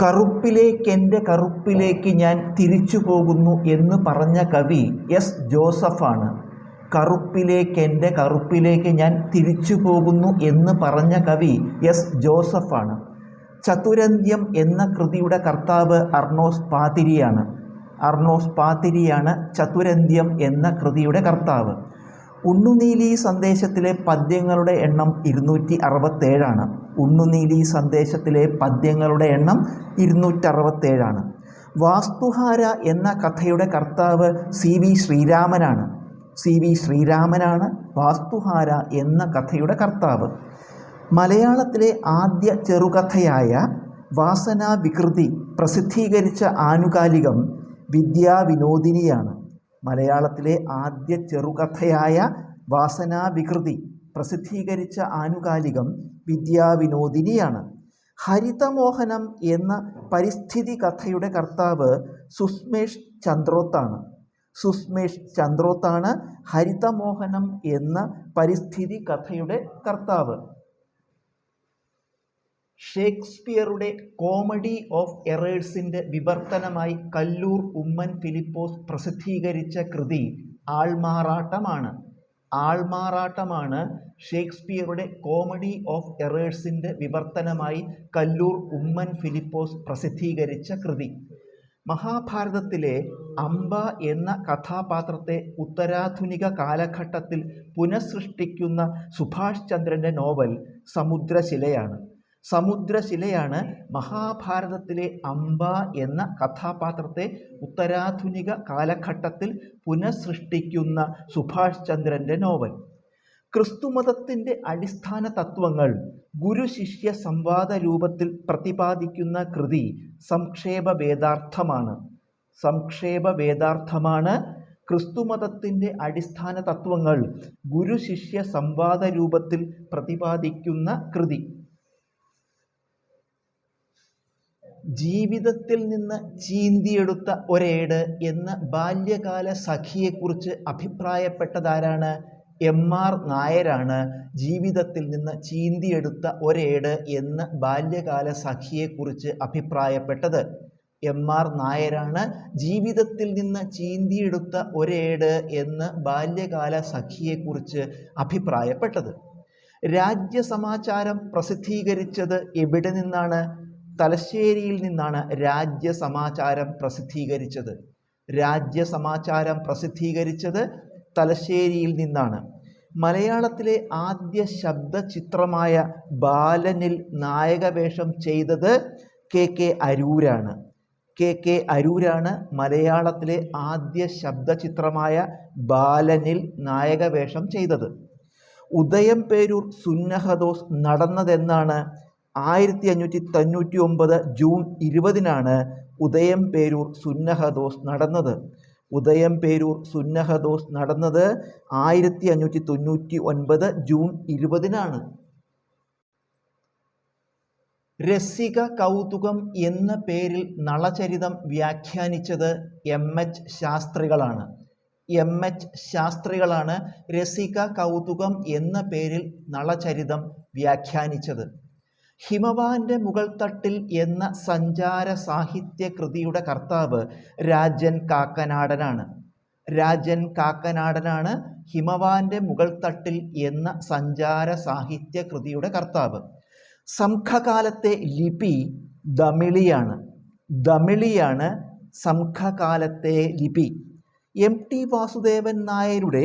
കറുപ്പിലേക്കെന്റെ കറുപ്പിലേക്ക് ഞാൻ തിരിച്ചു പോകുന്നു എന്ന് പറഞ്ഞ കവി എസ് ജോസഫാണ്. കറുപ്പിലേക്ക് എന്റെ കറുപ്പിലേക്ക് ഞാൻ തിരിച്ചു പോകുന്നു എന്ന് പറഞ്ഞ കവി എസ് ജോസഫാണ്. ചതുരന്ത്യം എന്ന കൃതിയുടെ കർത്താവ് അർണോസ് പാതിരിയാണ്. അർണോസ് പാതിരിയാണ് ചതുരന്ത്യം എന്ന കൃതിയുടെ കർത്താവ്. ഉണ്ണുനീലി സന്ദേശത്തിലെ പദ്യങ്ങളുടെ എണ്ണം ഇരുന്നൂറ്റി അറുപത്തേഴാണ്. ഉണ്ണുനീലി സന്ദേശത്തിലെ പദ്യങ്ങളുടെ എണ്ണം ഇരുന്നൂറ്ററുപത്തേഴാണ്. വാസ്തുഹാര എന്ന കഥയുടെ കർത്താവ് സി വി ശ്രീരാമനാണ്. സി വി ശ്രീരാമനാണ് വാസ്തുഹാര എന്ന കഥയുടെ കർത്താവ്. മലയാളത്തിലെ ആദ്യ ചെറുകഥയായ വാസനാ വികൃതി പ്രസിദ്ധീകരിച്ച ആനുകാലികം വിദ്യാവിനോദിനിയാണ്. മലയാളത്തിലെ ആദ്യ ചെറുകഥയായ വാസനാവികൃതി പ്രസിദ്ധീകരിച്ച ആനുകാലികം വിദ്യാവിനോദിനിയാണ്. ഹരിതമോഹനം എന്ന പരിസ്ഥിതി കഥയുടെ കർത്താവ് സുസ്മേഷ് ചന്ദ്രോത്താണ്. സുസ്മേഷ് ചന്ദ്രോത്താണ് ഹരിതമോഹനം എന്ന പരിസ്ഥിതി കഥയുടെ കർത്താവ്. ഷേക്സ്പിയറുടെ കോമഡി ഓഫ് എറേഴ്സിന്റെ വിവർത്തനമായി കല്ലൂർ ഉമ്മൻ ഫിലിപ്പോസ് പ്രസിദ്ധീകരിച്ച കൃതി ആൾമാറാട്ടമാണ്. ആൾമാറാട്ടമാണ് ഷേക്സ്പിയറുടെ കോമഡി ഓഫ് എറേഴ്സിന്റെ വിവർത്തനമായി കല്ലൂർ ഉമ്മൻ ഫിലിപ്പോസ് പ്രസിദ്ധീകരിച്ച കൃതി. മഹാഭാരതത്തിലെ അംബ എന്ന കഥാപാത്രത്തെ ഉത്തരാധുനിക കാലഘട്ടത്തിൽ പുനഃസൃഷ്ടിക്കുന്ന സുഭാഷ് ചന്ദ്രന്റെ നോവൽ സമുദ്രശിലയാണ്. സമുദ്രശിലയാണ് മഹാഭാരതത്തിലെ അംബ എന്ന കഥാപാത്രത്തെ ഉത്തരാധുനിക കാലഘട്ടത്തിൽ പുനഃസൃഷ്ടിക്കുന്ന സുഭാഷ് ചന്ദ്രന്റെ നോവൽ. ക്രിസ്തുമതത്തിന്റെ അടിസ്ഥാന തത്വങ്ങൾ ഗുരു ശിഷ്യ സംവാദ രൂപത്തിൽ പ്രതിപാദിക്കുന്ന കൃതി സംക്ഷേപ വേദാർത്ഥമാണ്. സംക്ഷേപ വേദാർത്ഥമാണ് ക്രിസ്തുമതത്തിന്റെ അടിസ്ഥാന തത്വങ്ങൾ ഗുരു ശിഷ്യ സംവാദ രൂപത്തിൽ പ്രതിപാദിക്കുന്ന കൃതി. ജീവിതത്തിൽ നിന്ന് ചീന്തിയെടുത്ത ഒരേട് എന്ന ബാല്യകാല സഖിയെക്കുറിച്ച് അഭിപ്രായപ്പെട്ടതാരാണ് എം ആർ നായരാണ് ജീവിതത്തിൽ നിന്ന് ചീന്തിയെടുത്ത ഒരേട് എന്ന ബാല്യകാല സഖിയെക്കുറിച്ച് അഭിപ്രായപ്പെട്ടത്? എം ആർ നായരാണ് ജീവിതത്തിൽ നിന്ന് ചീന്തിയെടുത്ത ഒരേട് എന്ന് ബാല്യകാല സഖിയെക്കുറിച്ച് അഭിപ്രായപ്പെട്ടത്. രാജ്യസമാചാരം പ്രസിദ്ധീകരിച്ചത് എവിടെ നിന്നാണ്? തലശ്ശേരിയിൽ നിന്നാണ് രാജ്യസമാചാരം പ്രസിദ്ധീകരിച്ചത്. രാജ്യസമാചാരം പ്രസിദ്ധീകരിച്ചത് തലശ്ശേരിയിൽ നിന്നാണ്. മലയാളത്തിലെ ആദ്യ ശബ്ദ ചിത്രമായ ബാലനിൽ നായകവേഷം ചെയ്തത് കെ കെ അരൂരാണ്. കെ കെ അരൂരാണ് മലയാളത്തിലെ ആദ്യ ശബ്ദ ചിത്രമായ ബാലനിൽ നായകവേഷം ചെയ്തത്. ഉദയം പേരൂർ സുന്നഹദോസ് നടന്നതെന്നാണ് ആയിരത്തി അഞ്ഞൂറ്റി തൊണ്ണൂറ്റി ഒമ്പത് ജൂൺ ഇരുപതിനാണ് ഉദയം പേരൂർ സുന്നഹദോസ് നടന്നത്. ഉദയം പേരൂർ സുന്നഹദോസ് നടന്നത് ആയിരത്തി അഞ്ഞൂറ്റി തൊണ്ണൂറ്റി ഒൻപത് ജൂൺ ഇരുപതിനാണ്. രസിക കൗതുകം എന്ന പേരിൽ നളചരിതം വ്യാഖ്യാനിച്ചത് എം എച്ച് ശാസ്ത്രികളാണ്. എം എച്ച് ശാസ്ത്രികളാണ് രസിക കൗതുകം എന്ന പേരിൽ നളചരിതം വ്യാഖ്യാനിച്ചത്. ഹിമവാന്റെ മുകൾ തട്ടിൽ എന്ന സഞ്ചാര സാഹിത്യ കൃതിയുടെ കർത്താവ് രാജൻ കാക്കനാടനാണ്. രാജൻ കാക്കനാടനാണ് ഹിമവാന്റെ മുകൾ തട്ടിൽ എന്ന സഞ്ചാര സാഹിത്യ കൃതിയുടെ കർത്താവ്. സംഘകാലത്തെ ലിപി ദമിളിയാണ്. ദമിളിയാണ് സംഘകാലത്തെ ലിപി. എം ടി വാസുദേവൻ നായരുടെ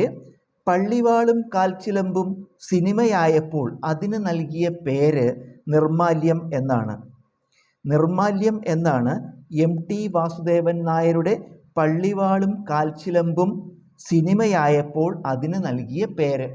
പള്ളിവാളും കാൽച്ചിലമ്പും സിനിമയായപ്പോൾ അതിന് നൽകിയ പേര് നിർമാല്യം എന്നാണ്. നിർമാല്യം എന്നാണ് എം ടി വാസുദേവൻ നായരുടെ പള്ളിവാളും കാൽച്ചിലമ്പും സിനിമയായപ്പോൾ അതിന് നൽകിയ പേര്.